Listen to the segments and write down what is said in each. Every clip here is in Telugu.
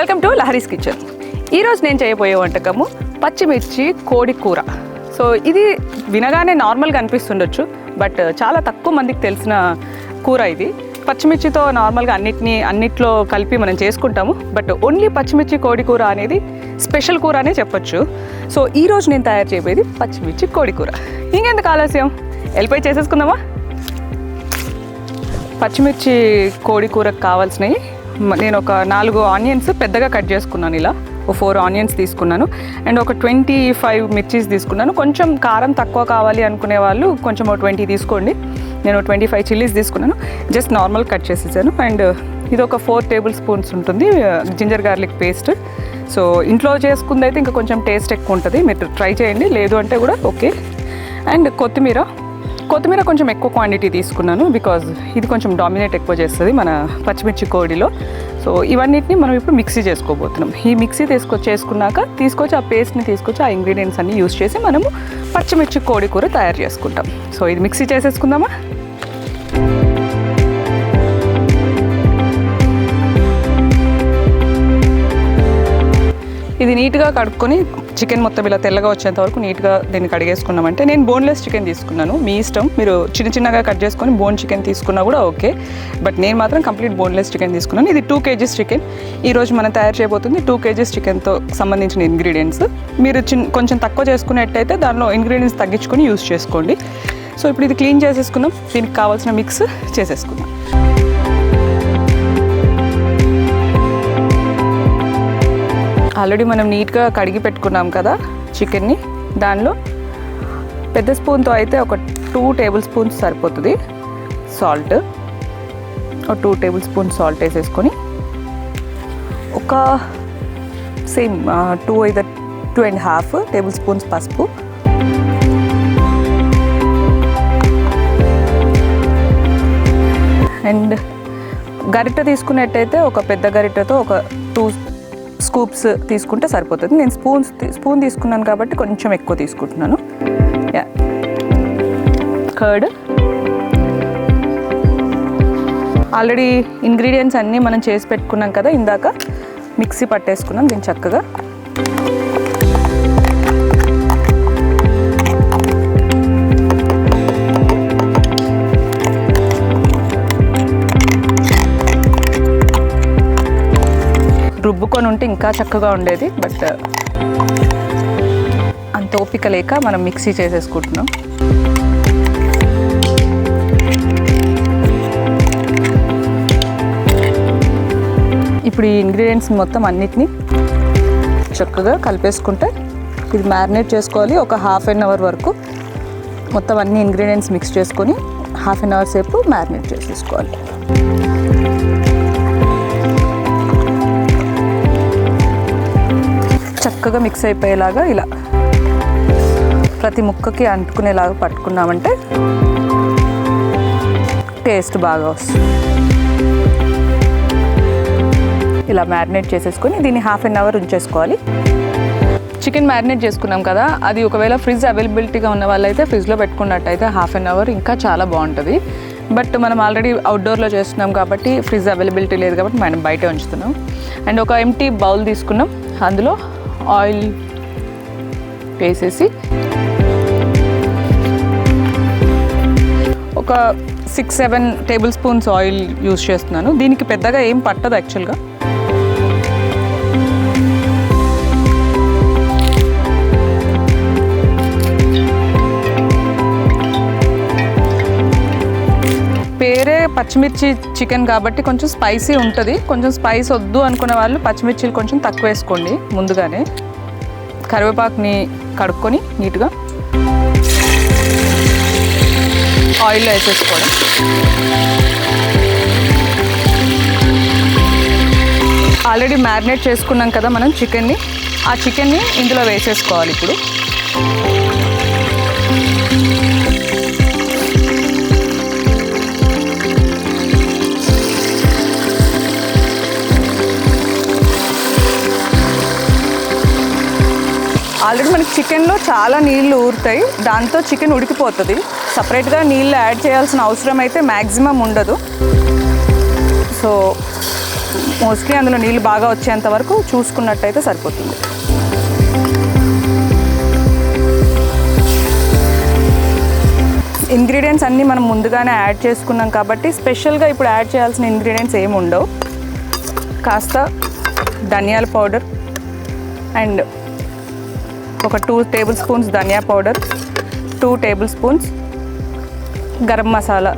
వెల్కమ్ టు లహరీస్ కిచెన్ ఈరోజు నేను చేయబోయే వంటకము పచ్చిమిర్చి కోడి కూర. సో ఇది వినగానే నార్మల్గా అనిపిస్తుండొచ్చు బట్ uh, చాలా తక్కువ మందికి తెలిసిన కూర ఇది. పచ్చిమిర్చితో నార్మల్గా అన్నిటినీ అన్నిట్లో కలిపి మనం చేసుకుంటాము బట్ ఓన్లీ పచ్చిమిర్చి కోడి కూర అనేది స్పెషల్ కూర అనే చెప్పొచ్చు. సో ఈరోజు నేను తయారు చేయబోయేది పచ్చిమిర్చి కోడి కూర. ఇంకెందుకు ఆలస్యం? వెళ్ళిపోయి చేసేసుకుందామా? పచ్చిమిర్చి కోడి కూరకు కావాల్సినవి నేను ఒక నాలుగు ఆనియన్స్ పెద్దగా కట్ చేసుకున్నాను ఇలా. ఒక ఫోర్ ఆనియన్స్ తీసుకున్నాను. అండ్ ఒక ట్వంటీ ఫైవ్ మిర్చీస్ తీసుకున్నాను. కొంచెం కారం తక్కువ కావాలి అనుకునే వాళ్ళు కొంచెం ఒక ట్వంటీ తీసుకోండి. నేను ట్వంటీ ఫైవ్ చిల్లీస్ తీసుకున్నాను. జస్ట్ నార్మల్ కట్ చేసేసాను. అండ్ ఇది ఒక ఫోర్ టేబుల్ స్పూన్స్ ఉంటుంది. Ginger garlic paste. సో ఇంట్లో చేసుకుంది అయితే ఇంకా కొంచెం టేస్ట్ ఎక్కువ ఉంటుంది. మీరు ట్రై చేయండి. లేదు అంటే కూడా ఓకే. అండ్ కొత్తిమీర. కొత్తిమీర కొంచెం ఎక్కువ క్వాంటిటీ తీసుకున్నాను బికాజ్ ఇది కొంచెం డామినేట్ ఎక్కువ చేస్తుంది మన పచ్చిమిర్చి కోడిలో. సో ఇవన్నిటిని మనం ఇప్పుడు మిక్సీ చేసుకోబోతున్నాం. ఈ మిక్సీ తీసుకొ చేసుకున్నాక తీసుకొచ్చి ఆ పేస్ట్ని తీసుకొచ్చి ఆ ఇంగ్రీడియంట్స్ అన్ని యూస్ చేసి మనము పచ్చిమిర్చి కోడి కూర తయారు చేసుకుంటాం. సో ఇది మిక్సీ చేసేసుకుందామా? ఇది నీట్గా కడుక్కొని చికెన్ మొత్తం ఇలా తెల్లగా వచ్చేంత వరకు నీట్గా దీన్ని కడిగేసుకున్నామంటే నేను బోన్లెస్ చికెన్ తీసుకున్నాను. మీ ఇష్టం. మీరు చిన్న చిన్నగా కట్ చేసుకొని బోన్ చికెన్ తీసుకున్నా కూడా ఓకే. బట్ నేను మాత్రం కంప్లీట్ బోన్లెస్ చికెన్ తీసుకున్నాను. ఇది టూ కేజీస్ చికెన్. ఈరోజు మనం తయారు చేయబోతుంది టూ కేజీస్ చికెన్తో సంబంధించిన ఇంగ్రీడియంట్స్. మీరు చిన్న కొంచెం తక్కువ చేసుకున్నట్టయితే దానిలో ఇంగ్రీడియంట్స్ తగ్గించుకొని యూస్ చేసుకోండి. సో ఇప్పుడు ఇది క్లీన్ చేసేసుకుందాం. దీనికి కావాల్సిన మిక్స్ చేసేసుకుందాం. ఆల్రెడీ మనం నీట్గా కడిగి పెట్టుకున్నాం కదా చికెన్ని. దానిలో పెద్ద స్పూన్తో అయితే ఒక టూ టేబుల్ స్పూన్స్ సరిపోతుంది. సాల్ట్. ఒక టూ టేబుల్ స్పూన్ సాల్ట్ వేసేసుకొని ఒక same two either two and half table spoons పసుపు. అండ్ గరిటె తీసుకున్నట్టయితే ఒక పెద్ద గరిటెతో ఒక టూ స్కూప్స్ తీసుకుంటే సరిపోతుంది. నేను స్పూన్స్ స్పూన్ తీసుకున్నాను కాబట్టి కొంచెం ఎక్కువ తీసుకుంటున్నాను. యా. కర్డ్. ఆల్రెడీ ఇంగ్రీడియంట్స్ అన్నీ మనం చేసి పెట్టుకున్నాం కదా ఇందాక. మిక్సీ పట్టేసుకున్నాం దీన్ని చక్కగా. రుబ్బుకొని ఉంటే ఇంకా చక్కగా ఉండేది బట్ uh, అంత ఓపిక లేక మనం మిక్సీ చేసేసుకుంటున్నాం. ఇప్పుడు ఈ ఇంగ్రీడియంట్స్ మొత్తం అన్నిటినీ చక్కగా కలిపేసుకుంటే ఇది మ్యారినేట్ చేసుకోవాలి. ఒక హాఫ్ అన్ అవర్ వరకు మొత్తం అన్ని ఇంగ్రీడియంట్స్ మిక్స్ చేసుకొని హాఫ్ అన్ అవర్ సేపు మ్యారినేట్ చేసేసుకోవాలి. చక్కగా మిక్స్ అయిపోయేలాగా ఇలా ప్రతి ముక్కకి అంటుకునేలాగా పట్టుకున్నామంటే టేస్ట్ బాగా వస్తుంది. ఇలా మ్యారినేట్ చేసేసుకొని దీన్ని హాఫ్ అన్ అవర్ ఉంచేసుకోవాలి. చికెన్ మ్యారినేట్ చేసుకున్నాం కదా అది ఒకవేళ ఫ్రిడ్జ్ అవైలబిలిటీగా ఉన్న వాళ్ళైతే ఫ్రిడ్జ్లో పెట్టుకున్నట్టయితే హాఫ్ అన్ అవర్ ఇంకా చాలా బాగుంటుంది. బట్ మనం ఆల్రెడీ అవుట్డోర్లో చేస్తున్నాం కాబట్టి ఫ్రిడ్జ్ అవైలబిలిటీ లేదు కాబట్టి మనం బయట ఉంచుతున్నాం. అండ్ ఒక ఎంటీ బౌల్ తీసుకున్నాం. అందులో ఆయిల్ వేసేసి ఒక six seven table spoons oil use చేస్తున్నాను. దీనికి పెద్దగా ఏం పట్టదు యాక్చువల్గా. పచ్చిమిర్చి చికెన్ కాబట్టి కొంచెం స్పైసీ ఉంటుంది. కొంచెం స్పైస్ వద్దు అనుకునే వాళ్ళు పచ్చిమిర్చిలు కొంచెం తక్కువ వేసుకోండి ముందుగానే. కరివేపాకుని కడుక్కొని నీట్గా ఆయిల్లో వేసేసుకోవడం ఆల్రెడీ మ్యారినేట్ చేసుకున్నాం కదా మనం చికెన్ని. ఆ చికెన్ని ఇందులో వేసేసుకోవాలి ఇప్పుడు. చికెన్లో చాలా నీళ్ళు ఊరుతాయి. దాంతో చికెన్ ఉడికిపోతుంది. సపరేట్గా నీళ్ళు యాడ్ చేయాల్సిన అవసరం అయితే మ్యాక్సిమం ఉండదు. సో మోస్ట్లీ అందులో నీళ్ళు బాగా వచ్చేంత వరకు చూసుకున్నట్టయితే సరిపోతుంది. ఇంగ్రీడియంట్స్ అన్నీ మనం ముందుగానే యాడ్ చేసుకున్నాం కాబట్టి స్పెషల్గా ఇప్పుడు యాడ్ చేయాల్సిన ఇంగ్రీడియంట్స్ ఏమి ఉండవు కాస్త ధనియాల పౌడర్ అండ్ ఒక టూ టేబుల్ స్పూన్స్ ధనియా powder two table spoons garam masala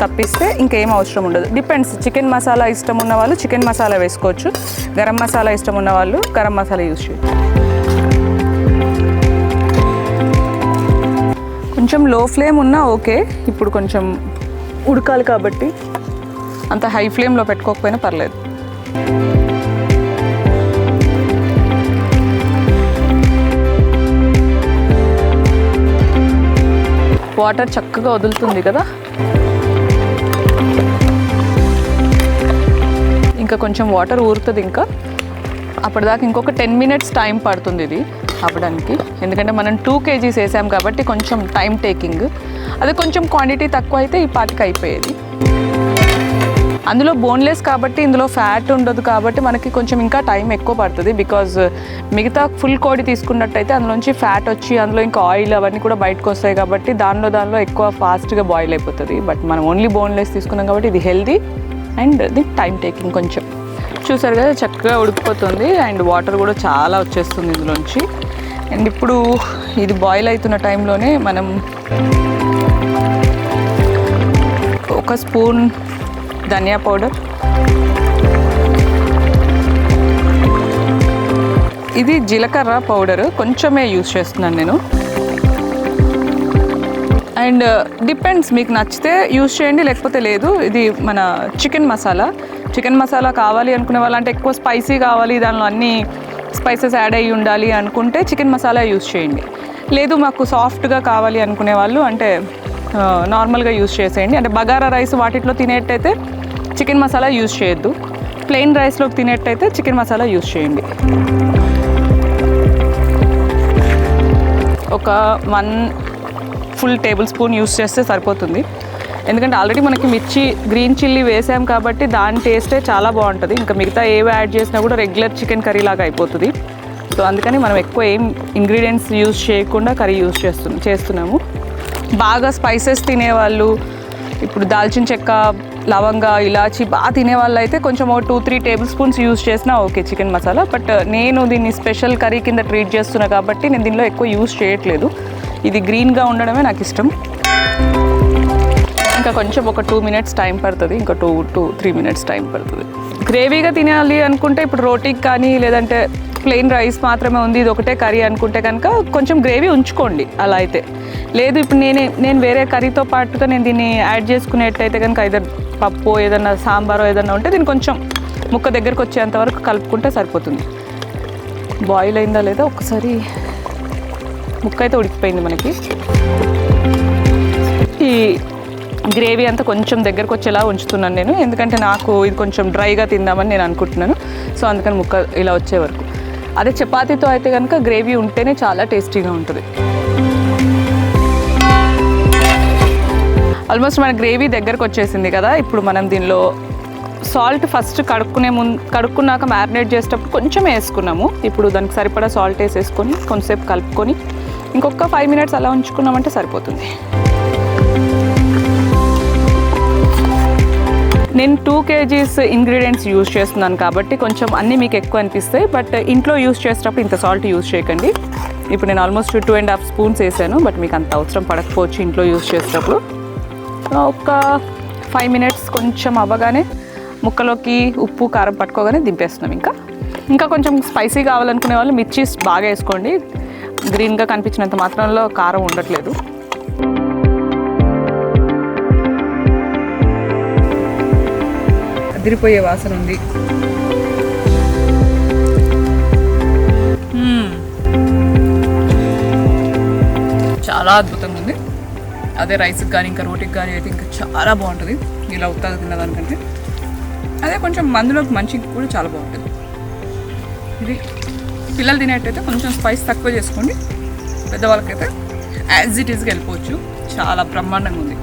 తప్పిస్తే ఇంకేం అవసరం ఉండదు. డిపెండ్స్ చికెన్ మసాలా ఇష్టం ఉన్న వాళ్ళు చికెన్ మసాలా వేసుకోవచ్చు. గరం మసాలా ఇష్టం ఉన్న వాళ్ళు గరం మసాలా యూస్ చేయొచ్చు. కొంచెం లో ఫ్లేమ్ ఉన్నా ఓకే. ఇప్పుడు కొంచెం ఉడకాలి కాబట్టి అంత హై ఫ్లేమ్లో పెట్టుకోకపోయినా పర్లేదు. వాటర్ చక్కగా వదులుతుంది కదా? ఇంకా కొంచెం వాటర్ ఊరుతుంది ఇంకా. అప్పటిదాకా ఇంకొక టెన్ మినిట్స్ టైం పడుతుంది ఇది అవ్వడానికి. ఎందుకంటే మనం టూ కేజీస్ వేసాం కాబట్టి కొంచెం టైం టేకింగ్. అదే కొంచెం క్వాంటిటీ తక్కువ అయితే ఈ పాటికి అయిపోయేది. అందులో బోన్లెస్ కాబట్టి ఇందులో ఫ్యాట్ ఉండదు కాబట్టి మనకి కొంచెం ఇంకా టైం ఎక్కువ పడుతుంది బికాజ్ మిగతా ఫుల్ కోడి తీసుకున్నట్టయితే అందులోంచి ఫ్యాట్ వచ్చి అందులో ఇంకా ఆయిల్ అవన్నీ కూడా బయటకు వస్తాయి కాబట్టి దానిలో దానిలో ఎక్కువ ఫాస్ట్గా బాయిల్ అయిపోతుంది. బట్ మనం ఓన్లీ బోన్లెస్ తీసుకున్నాం కాబట్టి ఇది హెల్దీ అండ్ ఇది టైం టేకింగ్ కొంచెం. చూసారు కదా చక్కగా ఉడికిపోతుంది అండ్ వాటర్ కూడా చాలా వచ్చేస్తుంది ఇందులోంచి అండ్ ఇప్పుడు ఇది బాయిల్ అవుతున్న టైంలోనే మనం ఒక స్పూన్ ధనియా పౌడర్. ఇది జీలకర్ర పౌడర్. కొంచెమే యూస్ చేస్తున్నాను నేను. అండ్ డిపెండ్స్ మీకు నచ్చితే యూస్ చేయండి లేకపోతే లేదు. ఇది మన చికెన్ మసాలా. చికెన్ మసాలా కావాలి అనుకునే వాళ్ళంటే ఎక్కువ స్పైసీ కావాలి. దానిలో అన్ని స్పైసెస్ యాడ్ అయ్యి ఉండాలి అనుకుంటే చికెన్ మసాలా యూస్ చేయండి. లేదు మాకు సాఫ్ట్గా కావాలి అనుకునే వాళ్ళు అంటే నార్మల్గా యూస్ చేసేయండి. అంటే బగారా రైస్ వాటిలో తినేటైతే చికెన్ మసాలా యూజ్ చేయొద్దు. ప్లెయిన్ రైస్లోకి తినేటైతే చికెన్ మసాలా యూస్ చేయండి. ఒక one full table spoon use చేస్తే సరిపోతుంది. ఎందుకంటే ఆల్రెడీ మనకి మిర్చి గ్రీన్ చిల్లీ వేసాం కాబట్టి దాని టేస్టే చాలా బాగుంటుంది. ఇంకా మిగతా ఏవి యాడ్ చేసినా కూడా రెగ్యులర్ చికెన్ కర్రీ లాగా అయిపోతుంది. సో అందుకని మనం ఎక్కువ ఏం ఇంగ్రీడియంట్స్ యూస్ చేయకుండా కర్రీ యూజ్ చేస్తు చేస్తున్నాము. బాగా స్పైసెస్ తినేవాళ్ళు ఇప్పుడు దాల్చిన చెక్క లవంగా ఇలాచి బాగా తినే వాళ్ళు అయితే కొంచెం ఒక two three table spoons use చేసినా ఓకే చికెన్ మసాలా బట్ నేను దీన్ని స్పెషల్ కర్రీ కింద ట్రీట్ చేస్తున్నా కాబట్టి నేను దీనిలో ఎక్కువ యూస్ చేయట్లేదు. ఇది గ్రీన్గా ఉండడమే నాకు ఇష్టం. ఇంకా కొంచెం ఒక టూ మినిట్స్ టైం పడుతుంది. ఇంకా two two three minutes time పడుతుంది. గ్రేవీగా తినాలి అనుకుంటే ఇప్పుడు రోటీకి కానీ లేదంటే ప్లెయిన్ రైస్ మాత్రమే ఉంది ఇది ఒకటే కర్రీ అనుకుంటే కనుక కొంచెం గ్రేవీ ఉంచుకోండి అలా అయితే. లేదు ఇప్పుడు నేనే నేను వేరే కర్రీతో పాటుగా నేను దీన్ని యాడ్ చేసుకునేట్టయితే కనుక ఏదైనా పప్పు ఏదైనా సాంబారో ఏదైనా ఉంటే దీన్ని కొంచెం ముక్క దగ్గరకు వచ్చేంత వరకు కలుపుకుంటే సరిపోతుంది. బాయిల్ అయిందా లేదా? ఒకసారి ముక్క అయితే ఉడికిపోయింది మనకి. ఈ గ్రేవీ అంతా కొంచెం దగ్గరకు వచ్చేలా ఉంచుతున్నాను నేను ఎందుకంటే నాకు ఇది కొంచెం డ్రైగా తిందామని నేను అనుకుంటున్నాను. సో అందుకని ముక్క ఇలా వచ్చే వరకు. అదే చపాతీతో అయితే కనుక గ్రేవీ ఉంటేనే చాలా టేస్టీగా ఉంటుంది. ఆల్మోస్ట్ మన గ్రేవీ దగ్గరకు వచ్చేసింది కదా ఇప్పుడు మనం దీనిలో సాల్ట్ ఫస్ట్ కడుక్కునే ముందు కడుక్కున్నాక మ్యారినేట్ చేసేటప్పుడు కొంచెం వేసుకున్నాము. ఇప్పుడు దానికి సరిపడా సాల్ట్ వేసేసుకొని కొంచెంసేపు కలుపుకొని ఇంకొక ఫైవ్ మినిట్స్ అలా ఉంచుకున్నామంటే సరిపోతుంది. నేను టూ కేజీస్ ఇంగ్రీడియంట్స్ యూజ్ చేస్తున్నాను కాబట్టి కొంచెం అన్నీ మీకు ఎక్కువ అనిపిస్తాయి బట్ ఇంట్లో యూజ్ చేసేటప్పుడు ఇంత సాల్ట్ యూజ్ చేయకండి. ఇప్పుడు నేను almost two and half spoons వేసాను బట్ మీకు అంత అవసరం పడకపోవచ్చు ఇంట్లో యూజ్ చేసేటప్పుడు. ఒక ఫైవ్ మినిట్స్ కొంచెం అవ్వగానే ముక్కలోకి ఉప్పు కారం పట్టుకోగానే దింపేస్తున్నాం ఇంకా. ఇంకా కొంచెం స్పైసీ కావాలనుకునే వాళ్ళు మిర్చీస్ బాగా వేసుకోండి. గ్రీన్గా కనిపించినంత మాత్రంలో కారం ఉండట్లేదు. అదిరిపోయే వాసన ఉంది. చాలా అద్భుతంగా ఉంది. అదే రైస్కి కానీ ఇంకా రోటీకి కానీ అయితే ఇంకా చాలా బాగుంటుంది. ఇలా ఉత్తగా తిన్నదానికంటే అదే కొంచెం మందులోకి మంచి కూడా చాలా బాగుంటుంది. ఇది పిల్లలు తినేటైతే కొంచెం స్పైస్ తక్కువ చేసుకోండి. పెద్దవాళ్ళకైతే యాజ్ ఇట్ ఈస్గా వెళ్ళిపోవచ్చు. చాలా బ్రహ్మాండంగా ఉంది.